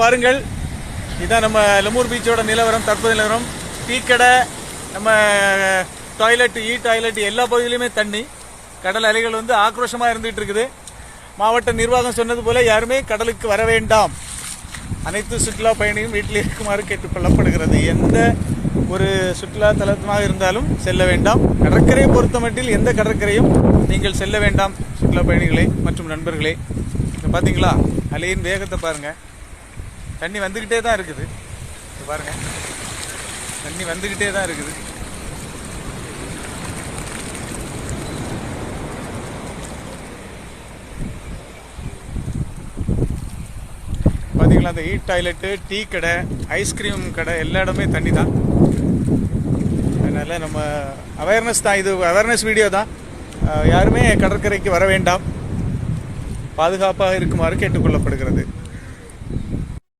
பாருங்கள். இதான் நம்ம லெமூர் பீச்சோட நிலவரம் தற்போது நிலவரம். டீ கடை நம்ம டாய்லெட் இ டாய்லெட் எல்லா பகுதியிலுமே தண்ணி. கடல் அலைகள் வந்து ஆக்ரோஷமாக இருந்துகிட்டு இருக்குது. மாவட்ட நிர்வாகம் சொன்னது போல யாருமே கடலுக்கு வர வேண்டாம். அனைத்து சுற்றுலா பயணியும் வீட்டில் இருக்குமாறு கேட்டுக்கொள்ளப்படுகிறது எந்த ஒரு சுற்றுலா தலமாக இருந்தாலும் செல்ல வேண்டாம். கடற்கரையை பொறுத்த மட்டில் எந்த கடற்கரையும் நீங்கள் செல்ல வேண்டாம். சுற்றுலா பயணிகளே மற்றும் நண்பர்களே. பார்த்தீங்களா? அலையின் வேகத்தை பாருங்கள் தண்ணி வந்துக்கிட்டே தான் இருக்குது. பாருங்க. தண்ணி வந்துக்கிட்டே தான் இருக்குது. பார்த்தீங்களா அந்த ஹீட் டாய்லெட்டு டீ கடை ஐஸ்கிரீம் கடை எல்லா இடமே தண்ணி தான். அதனால் நம்ம அவேர்னஸ் தான். இது அவேர்னஸ் வீடியோ தான். யாருமே கடற்கரைக்கு வர வேண்டாம். பாதுகாப்பாக இருக்குமாறு கேட்டுக்கொள்ளப்படுகிறது.